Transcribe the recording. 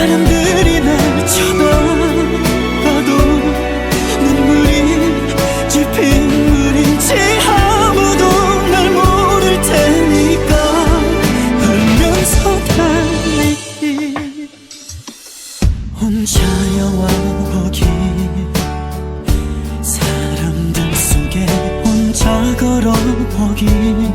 사람들이 날 쳐다봐도 눈물이 지핀 물인지 아무도 날 모를 테니까 울면서 달리기. 혼자 영화보기 사람들 속에 혼자 걸어보기.